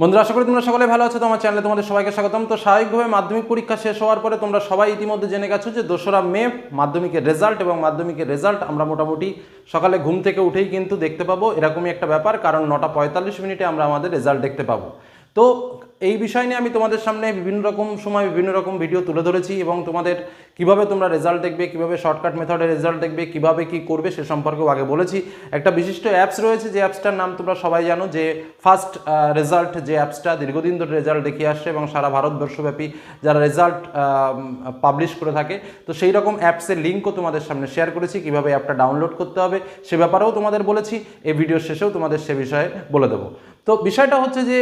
বন্ধুরা, আশা করি তোমরা সকলে ভালো আছো। তোমার চ্যানেলে তোমাদের সবাইকে স্বাগতম। তো স্বাভাবিকভাবে মাধ্যমিক পরীক্ষা শেষ হওয়ার পরে তোমরা সবাই ইতিমধ্যে জেনে গেছো যে দোসরা মে মাধ্যমিকের রেজাল্ট এবং মাধ্যমিকের রেজাল্ট আমরা মোটামুটি সকালে ঘুম থেকে উঠেই কিন্তু দেখতে পাবো। এরকমই একটা ব্যাপার, কারণ নটা পঁয়তাল্লিশ মিনিটে আমরা আমাদের রেজাল্ট দেখতে পাবো। তো এই বিষয় নিয়ে আমি তোমাদের সামনে বিভিন্ন রকম সময় বিভিন্ন রকম ভিডিও তুলে ধরেছি এবং তোমাদের কীভাবে তোমরা রেজাল্ট দেখবে, কীভাবে শর্টকাট মেথডে রেজাল্ট দেখবে, কীভাবে কি করবে সে সম্পর্কেও আগে বলেছি। একটা বিশিষ্ট অ্যাপস রয়েছে যে অ্যাপসটার নাম তোমরা সবাই জানো যে ফার্স্ট রেজাল্ট যে অ্যাপসটা দীর্ঘদিন ধরে রেজাল্ট দেখিয়ে আসছে এবং সারা ভারতবর্ষব্যাপী যারা রেজাল্ট পাবলিশ করে থাকে, তো সেই রকম অ্যাপসের লিঙ্কও তোমাদের সামনে শেয়ার করেছি, কীভাবে অ্যাপটা ডাউনলোড করতে হবে সে ব্যাপারেও তোমাদের বলেছি। এই ভিডিওর শেষেও তোমাদের সে বিষয়ে বলে দেবো। তো বিষয়টা হচ্ছে যে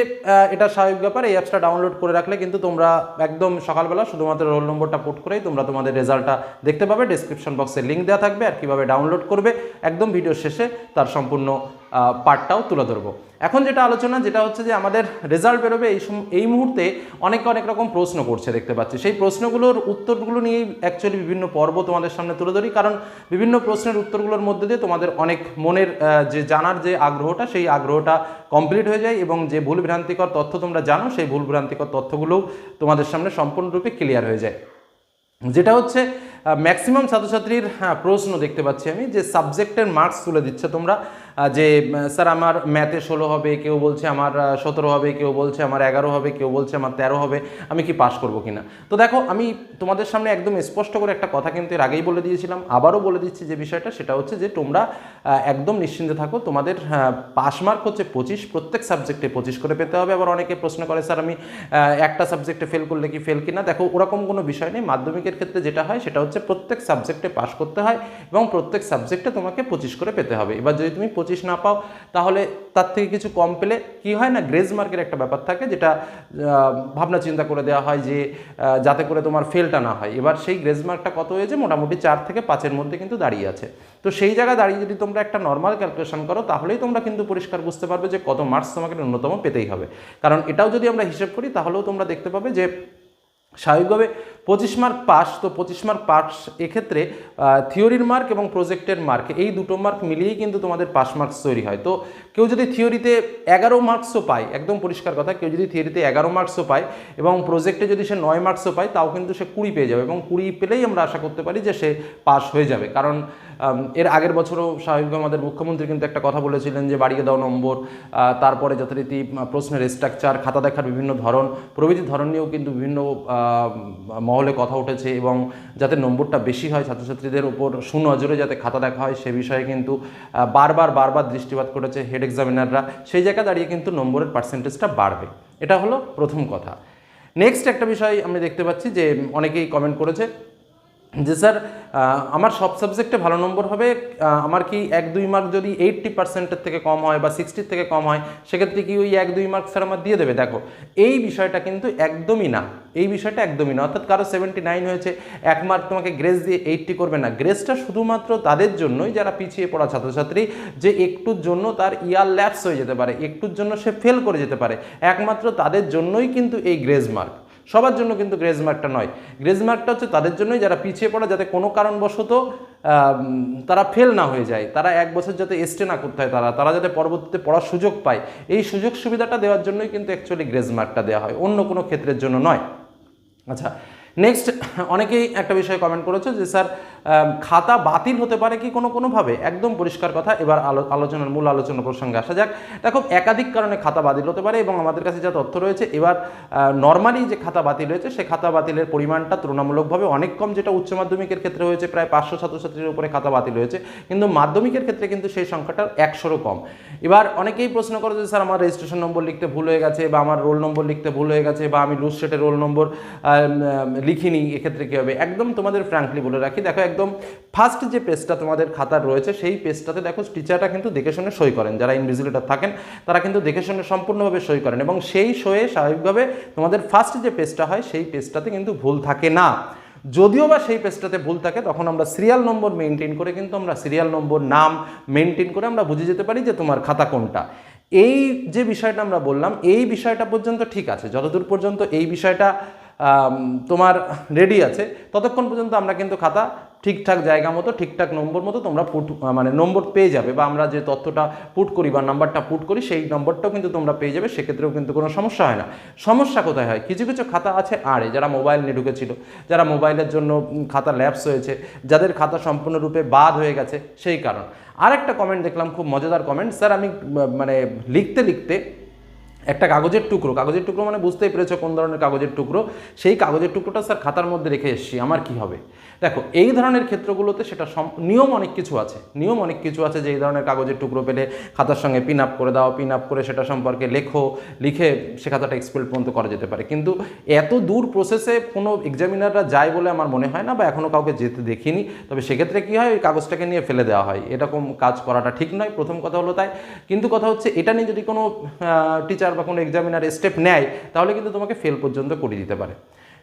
এটা স্বাভাবিক ব্যাপার, এই অ্যাপসটা ডাউনলোড করে রাখলে কিন্তু তোমরা একদম সকালবেলা শুধুমাত্র রোল নম্বরটা পুট করেই তোমরা তোমাদের রেজাল্টটা দেখতে পাবে। ডিসক্রিপশন বক্সে লিঙ্ক দেওয়া থাকবে আর কীভাবে ডাউনলোড করবে, একদম ভিডিও শেষে তার সম্পূর্ণ পার্টটাও তুলে ধরবো। এখন যেটা আলোচনা, যেটা হচ্ছে যে আমাদের রেজাল্ট বেরোবে, এই এই মুহূর্তে অনেকে অনেক রকম প্রশ্ন করছে দেখতে পাচ্ছি। সেই প্রশ্নগুলোর উত্তরগুলো নিয়েই অ্যাকচুয়ালি বিভিন্ন পর্ব তোমাদের সামনে তুলে ধরি, কারণ বিভিন্ন প্রশ্নের উত্তরগুলোর মধ্যে দিয়ে তোমাদের অনেক মনের যে জানার যে আগ্রহটা, সেই আগ্রহটা কমপ্লিট হয়ে যায় এবং যে ভুল ভ্রান্তিকর তথ্য তোমরা জানো, সেই ভুল ভ্রান্তিকর তথ্যগুলোও তোমাদের সামনে সম্পূর্ণরূপে ক্লিয়ার হয়ে যায়। যেটা হচ্ছে ম্যাক্সিমাম ছাত্রছাত্রীর হ্যাঁ প্রশ্ন দেখতে পাচ্ছি আমি যে সাবজেক্টের মার্কস তুলে দিচ্ছে তোমরা। যে স্যার, আমার ম্যাথে ষোলো হবে, কেউ বলছে আমার সতেরো হবে, কেউ বলছে আমার এগারো হবে, কেউ বলছে আমার তেরো হবে, আমি কি পাশ করব কিনা? তো দেখো, আমি তোমাদের সামনে একদম স্পষ্ট করে একটা কথা কিন্তু এর আগেই বলে দিয়েছিলাম, আবারও বলে দিচ্ছি যে বিষয়টা, সেটা হচ্ছে যে তোমরা একদম নিশ্চিন্তে থাকো, তোমাদের পাস মার্ক হচ্ছে পঁচিশ, প্রত্যেক সাবজেক্টে পঁচিশ করে পেতে হবে। আবার অনেকে প্রশ্ন করে, স্যার, আমি একটা সাবজেক্টে ফেল করলে কি ফেল কিনা? দেখো, ওরকম কোনো বিষয় নেই, মাধ্যমিকের ক্ষেত্রে যেটা হয়, সেটা হচ্ছে প্রত্যেক সাবজেক্টে পাস করতে হয় এবং প্রত্যেক সাবজেক্টে তোমাকে পঁচিশ করে পেতে হবে। এবার যদি তুমি পঁচিশ না পাও, তাহলে তার থেকে কিছু কম পেলে কি হয় না গ্রেজ মার্কের একটা ব্যাপার থাকে যেটা ভাবনা চিন্তা করে দেওয়া হয় যে যাতে করে তোমার ফেলটা না হয়। এবার সেই গ্রেজ মার্কটা কত হয়েছে? মোটামুটি চার থেকে পাঁচের মধ্যে কিন্তু দাঁড়িয়ে আছে। তো সেই জায়গায় দাঁড়িয়ে যদি তোমরা একটা নর্মাল ক্যালকুলেশন করো, তাহলেই তোমরা কিন্তু পরিষ্কার বুঝতে পারবে যে কত মার্কস তোমাকে ন্যূনতম পেতেই হবে। কারণ এটাও যদি আমরা হিসেব করি, তাহলেও তোমরা দেখতে পাবে যে, স্বাভাবিকভাবে পঁচিশ মার্ক পাস, তো পঁচিশ মার্ক পাস এক্ষেত্রে থিওরির মার্ক এবং প্রজেক্টের মার্ক, এই দুটো মার্ক মিলিয়েই কিন্তু তোমাদের পাস মার্কস তৈরি হয়। তো কেউ যদি থিওরিতে এগারো মার্কসও পায়, একদম পরিষ্কার কথা, কেউ যদি থিওরিতে এগারো মার্কসও পায় এবং প্রজেক্টে যদি সে নয় মার্কসও পায়, তাও কিন্তু সে কুড়ি পেয়ে যাবে এবং কুড়ি পেলেই আমরা আশা করতে পারি যে সে পাস হয়ে যাবে। কারণ এর আগের বছরও স্বাভাবিকভাবে আমাদের মুখ্যমন্ত্রী কিন্তু একটা কথা বলেছিলেন যে বাড়িয়ে দাও নম্বর তারপরে যথারীতি প্রশ্নের স্ট্রাকচার খাতা দেখার বিভিন্ন ধরন, প্রভৃতি ধরন নিয়েও কিন্তু বিভিন্ন মহলে কথা উঠেছে এবং যাতে নম্বরটা বেশি হয় ছাত্রছাত্রীদের উপর সুনজরে যাতে খাতা দেখা হয়, সে বিষয়ে কিন্তু বারবার বারবার দৃষ্টিপাত করেছে হেড এক্সামিনাররা। সেই জায়গায় দাঁড়িয়ে কিন্তু নম্বরের পার্সেন্টেজটা বাড়বে। এটা হলো প্রথম কথা। নেক্সট একটা বিষয় আমি দেখতে পাচ্ছি যে, অনেকেই কমেন্ট করেছে যে স্যার আমার সব সাবজেক্টে ভালো নম্বর হবে আমার কি এক, দুই মার্ক যদি এইট্টি পার্সেন্টের থেকে কম হয় বা সিক্সটির থেকে কম হয়, সেক্ষেত্রে কি ওই এক, দুই মার্ক স্যার আমার দিয়ে দেবে? দেখো, এই বিষয়টা কিন্তু একদমই না। এই বিষয়টা একদমই না। অর্থাৎ কারও সেভেন্টি নাইন হয়েছে, এক মার্ক তোমাকে গ্রেস দিয়ে এইটটি করবে না। গ্রেসটা শুধুমাত্র তাদের জন্যই যারা পিছিয়ে পড়া ছাত্রছাত্রী, যে একটুর জন্য তার ইয়ার ল্যাপস হয়ে যেতে পারে, একটুর জন্য সে ফেল করে যেতে পারে, একমাত্র তাদের জন্যই কিন্তু এই গ্রেস মার্ক সবার জন্য কিন্তু গ্রেজ মার্কটা নয়। গ্রেজ মার্কটা হচ্ছে তাদের জন্যই যারা পিছিয়ে পড়া, যাতে কোনো কারণবশত তারা ফেল না হয়ে যায়। তারা এক বছর যাতে এস্টে না করতে হয় তারা তারা যাতে পরবর্তীতে পড়ার সুযোগ পায়। এই সুযোগ সুবিধাটা দেওয়ার জন্যই কিন্তু অ্যাকচুয়ালি গ্রেজ মার্কটা দেওয়া হয়, অন্য কোনো ক্ষেত্রের জন্য নয়। আচ্ছা নেক্সট অনেকেই একটা বিষয়ে কমেন্ট করেছ যে, স্যার খাতা বাতিল হতে পারে কি কোনো কোনোভাবে? একদম পরিষ্কার কথা। এবার আলো- আলোচনার মূল আলোচনা প্রসঙ্গে আসা যাক। দেখো, একাধিক কারণে খাতা বাতিল হতে পারে এবং আমাদের কাছে যা তথ্য রয়েছে, এবার নর্মালি যে খাতা বাতিল হয়েছে, সে খাতা বাতিলের পরিমাণটা তুলনামূলকভাবে অনেক কম, যেটা উচ্চ মাধ্যমিকের ক্ষেত্রে হয়েছে প্রায় পাঁচশো ছাত্রছাত্রীর উপরে খাতা বাতিল হয়েছে। কিন্তু মাধ্যমিকের ক্ষেত্রে কিন্তু সেই সংখ্যাটা একশোরও কম। এবার অনেকেই প্রশ্ন করে যে, স্যার, আমার রেজিস্ট্রেশন নম্বর লিখতে ভুল হয়ে গেছে বা আমার রোল নম্বর লিখতে ভুল হয়ে গেছে বা আমি লুজ সেটের রোল নম্বর লিখিনি, এক্ষেত্রে কী হবে? একদম তোমাদের ফ্র্যাঙ্কলি বলে রাখি। দেখো একদম ফার্স্ট যে পেজটা তোমাদের খাতার রয়েছে, সেই পেজটাতে দেখো টিচারটা কিন্তু দেখে শুনে সই করেন। যারা ইনভিজিলেটার থাকেন, তারা কিন্তু দেখে শুনে সম্পূর্ণভাবে সই করেন এবং সেই সয়ে স্বাভাবিকভাবে তোমাদের ফার্স্ট যে পেজটা হয়, সেই পেজটাতে কিন্তু ভুল থাকে না। যদিও বা সেই পেজটাতে ভুল থাকে, তখন আমরা সিরিয়াল নম্বর মেনটেন করে কিন্তু আমরা সিরিয়াল নম্বর নাম মেনটেন করে আমরা বুঝে যেতে পারি যে তোমার খাতা কোনটা। এই যে বিষয়টা আমরা বললাম, এই বিষয়টা পর্যন্ত ঠিক আছে। যতদূর পর্যন্ত এই বিষয়টা তোমার রেডি আছে, ততক্ষণ পর্যন্ত আমরা কিন্তু খাতা ঠিকঠাক জায়গা মতো, ঠিকঠাক নম্বর মতো তোমরা পুট মানে নম্বর পেয়ে যাবে বা আমরা যে তথ্যটা পুট করি বা নাম্বারটা পুট করি, সেই নম্বরটাও কিন্তু তোমরা পেয়ে যাবে, সেক্ষেত্রেও কিন্তু কোনো সমস্যা হয় না। সমস্যা কোথায় হয়? কিছু কিছু খাতা আছে আরে যারা মোবাইল নিয়ে ঢুকেছিল, যারা মোবাইলের জন্য খাতা ল্যাপস হয়েছে, যাদের খাতা সম্পূর্ণরূপে বাদ হয়ে গেছে, সেই কারণ। আরেকটা কমেন্ট দেখলাম, খুব মজাদার কমেন্ট স্যার আমি মানে লিখতে লিখতে একটা কাগজের টুকরো কাগজের টুকরো মানে বুঝতেই পেরেছ কোন ধরনের কাগজের টুকরো, সেই কাগজের টুকরোটা স্যার খাতার মধ্যে রেখে এসেছি, আমার কি হবে? দেখো, এই ধরনের ক্ষেত্রগুলোতে সেটা নিয়ম অনেক কিছু আছে। নিয়ম অনেক কিছু আছে যে এই ধরনের কাগজের টুকরো পেলে খাতার সঙ্গে পিন আপ করে দাও পিন আপ করে সেটা সম্পর্কে লেখো, লিখে সে খাতাটা এক্সপেল পর্যন্ত করা যেতে পারে। কিন্তু এত দূর প্রসেসে কোনো এক্সামিনাররা যায় বলে আমার মনে হয় না বা এখনও কাউকে যেতে দেখিনি। তবে সেক্ষেত্রে কী হয়, ওই কাগজটাকে নিয়ে ফেলে দেওয়া হয়। এরকম কাজ করাটা ঠিক নয়, প্রথম কথা হলো তাই। কিন্তু কথা হচ্ছে, এটা নিয়ে যদি কোনো টিচার বা কোনো এক্সামিনার স্টেপ নেয়, তাহলে কিন্তু তোমাকে ফেল পর্যন্ত করে দিতে পারে।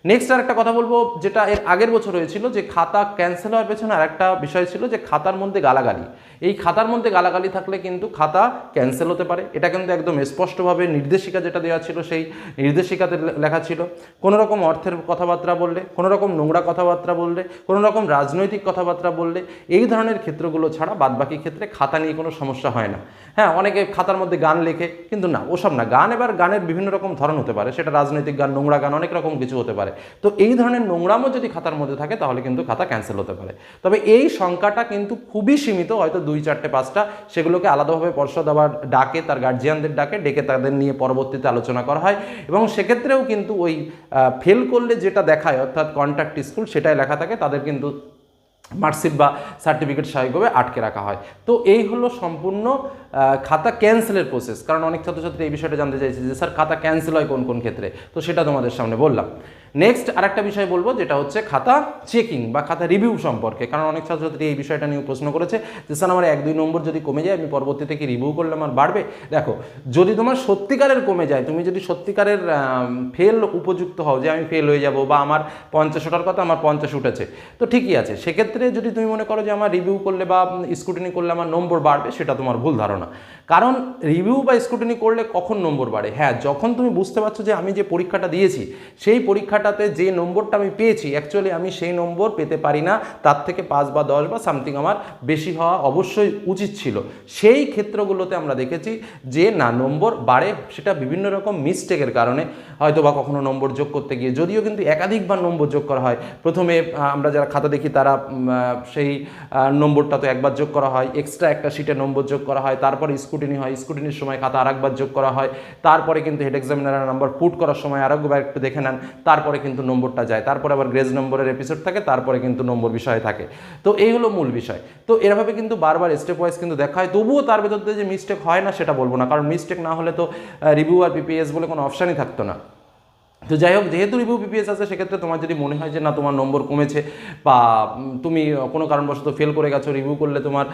নেক্সট আর একটা কথা বলব, যেটা এর আগের বছর হয়েছিল, যে খাতা ক্যান্সেল হওয়ার পেছনে আর একটা বিষয় ছিল, যে খাতার মধ্যে গালাগালি। এই খাতার মধ্যে গালাগালি থাকলে কিন্তু খাতা ক্যান্সেল হতে পারে। এটা কিন্তু একদম স্পষ্টভাবে নির্দেশিকা যেটা দেওয়া ছিল, সেই নির্দেশিকাতে লেখা ছিল। কোনো রকম অর্থের কথাবার্তা বললে কোনো রকম নোংরা কথাবার্তা বললে কোনো রকম রাজনৈতিক কথাবার্তা বললে, এই ধরনের ক্ষেত্রগুলো ছাড়া বাদবাকি ক্ষেত্রে খাতা নিয়ে কোনো সমস্যা হয় না। হ্যাঁ অনেকে খাতার মধ্যে গান লেখে, কিন্তু না, ওসব না। গান এবার গানের বিভিন্ন রকম ধরন হতে পারে। সেটা রাজনৈতিক গান, নোংরা গান, অনেক রকম কিছু হতে পারে। তো এই ধরনের নোংরামও যদি খাতার মধ্যে থাকে, তাহলে কিন্তু খাতা ক্যান্সেল হতে পারে। তবে এই সংখ্যাটা কিন্তু খুবই সীমিত, হয়তো দুই চারটে পাঁচটা, সেগুলোকে আলাদাভাবে পর্ষদ আবার ডাকে, তার গার্জিয়ানদের ডাকে, ডেকে তাদের নিয়ে পরবর্তীতে আলোচনা করা হয়। এবং সেক্ষেত্রেও কিন্তু ওই ফেল করলে যেটা দেখায়, অর্থাৎ কন্ট্যাক্ট স্কুল সেটাই লেখা থাকে, তাদের কিন্তু মার্কশিট বা সার্টিফিকেট স্বাভাবিকভাবে আটকে রাখা হয়। তো এই হলো সম্পূর্ণ খাতা ক্যান্সেলের প্রসেস কারণ অনেক ছাত্রছাত্রী এই বিষয়টা জানতে চাইছে যে, স্যার, খাতা ক্যান্সেল হয় কোন কোন ক্ষেত্রে? তো সেটা তোমাদের সামনে বললাম। নেক্সট আরেকটা বিষয় বলব, যেটা হচ্ছে খাতা চেকিং বা খাতা রিভিউ সম্পর্কে। কারণ অনেক ছাত্রছাত্রী এই বিষয়টা নিয়ে প্রশ্ন করেছে যে, স্যার, আমার এক, দুই নম্বর যদি কমে যায়, আমি পরবর্তীতে কি রিভিউ করলে আমার বাড়বে? দেখো, যদি তোমার সত্যিকারের কমে যায়, তুমি যদি সত্যিকারের ফেল উপযুক্ত হও যে, আমি ফেল হয়ে যাব বা, আমার পঞ্চাশ ওঠার কথা, আমার পঞ্চাশ উঠেছে তো ঠিকই আছে। সেক্ষেত্রে যদি তুমি মনে করো যে, আমার রিভিউ করলে বা স্কুটিনি করলে আমার নম্বর বাড়বে সেটা তোমার ভুল ধারণা। কারণ রিভিউ বা স্কুটিনি করলে কখন নম্বর বাড়ে? হ্যাঁ যখন তুমি বুঝতে পারছ যে আমি যে পরীক্ষাটা দিয়েছি, সেই পরীক্ষাটাতে যে নম্বরটা আমি পেয়েছি অ্যাকচুয়ালি আমি সেই নম্বর পেতে পারি না, তার থেকে পাঁচ বা দশ বা সামথিং আমার বেশি হওয়া অবশ্যই উচিত ছিল। সেই ক্ষেত্রগুলোতে আমরা দেখেছি যে না, নম্বর বাড়ে, সেটা বিভিন্ন রকম মিস্টেকের কারণে হয়তো বা কখনো নম্বর যোগ করতে গিয়ে, যদিও কিন্তু একাধিকবার নম্বর যোগ করা হয়। প্রথমে আমরা যারা খাতা দেখি তারা সেই নম্বরটা তো একবার যোগ করা হয় এক্সট্রা একটা শিটে নম্বর যোগ করা হয়, তারপরে স্কুটিনি হয় স্কুটিনির সময় খাতা আরেকবার যোগ করা হয়, তারপরে কিন্তু হেড এক্সামিনারের নাম্বার পুট করার সময় আরেকবার একটু দেখে নেন, তারপরে কিন্তু নম্বরটা যায়, তারপরে আবার গ্রেজ নম্বরের এপিসোড থাকে, তারপরে কিন্তু নম্বর বিষয় থাকে। তো এই হলো মূল বিষয়। তো এরভাবে কিন্তু বারবার স্টেপ ওয়াইজ কিন্তু দেখা হয়, তবুও তার ভেতর যে মিস্টেক হয় না সেটা বলব না, কারণ মিস্টেক না হলে তো রিভিউ আর পিপিএস বলে কোনো অপশানই থাকতো না। তো যাই হোক, যেহেতু রিভিউ পিপিএস আছে, সেক্ষেত্রে তোমার যদি মনে হয় যে না, তোমার নম্বর কমেছে বা তুমি কোনো কারণবশত ফেল করে গেছো রিভিউ করলে তোমার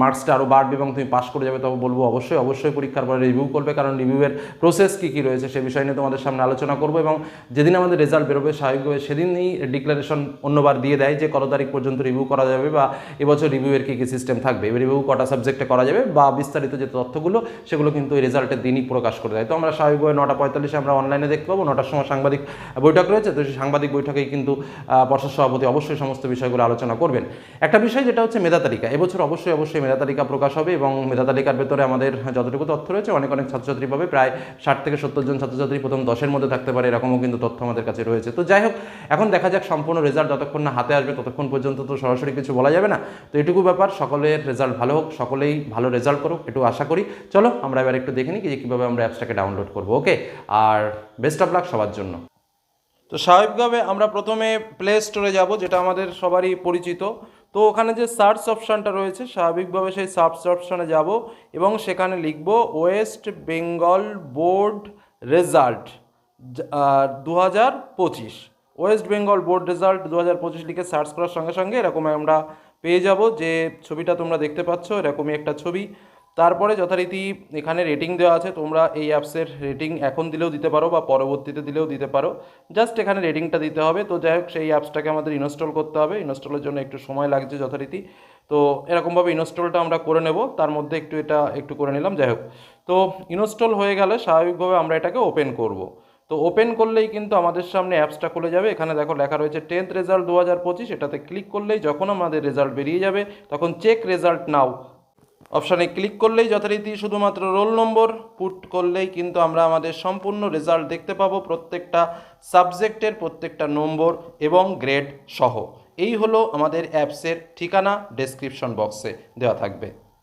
মার্কসটা আরও বাড়বে এবং তুমি পাস করে যাবে, তবে বলব অবশ্যই অবশ্যই পরীক্ষার পরে রিভিউ করবে, কারণ রিভিউয়ের প্রসেস কী কী রয়েছে, সে বিষয় নিয়ে তোমাদের সামনে আলোচনা করব এবং যেদিন আমাদের রেজাল্ট বেরোবে স্বাভাবিকভাবে সেদিনই ডিক্লারেশন অন্যবার দিয়ে দেয় যে, কত তারিখ পর্যন্ত রিভিউ করা যাবে বা এবছর রিভিউয়ের কী কী সিস্টেম থাকবে। রিভিউ কটা সাবজেক্টে করা যাবে বা বিস্তারিত যে তথ্যগুলো, সেগুলো কিন্তু এই রেজাল্টের দিনই প্রকাশ করে দেয়। তো আমরা স্বাভাবিকভাবে নটা পঁয়তাল্লিশে আমরা অনলাইনে দেখতে পাবো, নটার সময় সাংবাদিক বৈঠক রয়েছে, তো সেই সাংবাদিক বৈঠকেই কিন্তু পর্ষদ সভাপতি অবশ্যই সমস্ত বিষয়গুলো আলোচনা করবেন। একটা বিষয় যেটা হচ্ছে মেধা তালিকা। এবছর অবশ্যই অবশ্যই মেধা তালিকা প্রকাশ হবে এবং মেধা তালিকার ভেতরে আমাদের যতটুকু তথ্য রয়েছে, অনেক অনেক ছাত্রছাত্রী পাবে। প্রায় ষাট থেকে সত্তর জন ছাত্রছাত্রী প্রথম দশের মধ্যে থাকতে পারে, এরকমও কিন্তু তথ্য আমাদের কাছে রয়েছে। তো যাই হোক, এখন দেখা যাক সম্পূর্ণ রেজাল্ট যতক্ষণ না হাতে আসবে, ততক্ষণ পর্যন্ত তো সরাসরি কিছু বলা যাবে না। তো এটুকু ব্যাপার, সকলের রেজাল্ট ভালো হোক, সকলেই ভালো রেজাল্ট করুক একটু আশা করি। চলো, আমরা এবার একটু দেখে নিই যে কীভাবে আমরা অ্যাপসটাকে ডাউনলোড করব ওকে আর বেস্ট অফ লাক সবার জন্য। তো স্বাভাবিকভাবে আমরা প্রথমে প্লে স্টোরে যাব, যেটা আমাদের সবারই পরিচিত। তো ওখানে যে সার্চ অপশানটা রয়েছে, স্বাভাবিকভাবে সেই সার্চ অপশানে যাব এবং সেখানে লিখব ওয়েস্ট বেঙ্গল বোর্ড রেজাল্ট দু হাজার পঁচিশ। ওয়েস্ট বেঙ্গল বোর্ড রেজাল্ট দু হাজার পঁচিশ লিখে সার্চ করার সঙ্গে সঙ্গে এরকম আমরা পেয়ে যাব। যে ছবিটা তোমরা দেখতে পাচ্ছ, এরকমই একটা ছবি। তারপরে যথারীতি এখানে রেটিং দেওয়া আছে, তোমরা এই অ্যাপসের রেটিং এখন দিলেও দিতে পারো বা পরবর্তীতে দিলেও দিতে পারো। জাস্ট এখানে রেটিংটা দিতে হবে। তো যাই হোক, সেই অ্যাপসটাকে আমাদের ইনস্টল করতে হবে। ইনস্টলের জন্য একটু সময় লাগছে যথারীতি। তো এরকমভাবে ইনস্টলটা আমরা করে নেব। তার মধ্যে একটু এটা একটু করে নিলাম। যাই হোক, তো ইনস্টল হয়ে গেলে স্বাভাবিকভাবে আমরা এটাকে ওপেন করব। তো ওপেন করলেই কিন্তু আমাদের সামনে অ্যাপসটা খুলে যাবে। এখানে দেখো লেখা রয়েছে টেন্থ রেজাল্ট দু হাজার পঁচিশ এটাতে ক্লিক করলেই যখন আমাদের রেজাল্ট বেরিয়ে যাবে, তখন চেক রেজাল্ট নাও অপশানে ক্লিক করলেই যথারীতি শুধুমাত্র রোল নম্বর পুট করলেই কিন্তু আমরা আমাদের সম্পূর্ণ রেজাল্ট দেখতে পাবো প্রত্যেকটা সাবজেক্টের প্রত্যেকটা নম্বর এবং গ্রেড সহ। এই হলো আমাদের অ্যাপসের ঠিকানা ডেসক্রিপশন বক্সে দেওয়া থাকবে।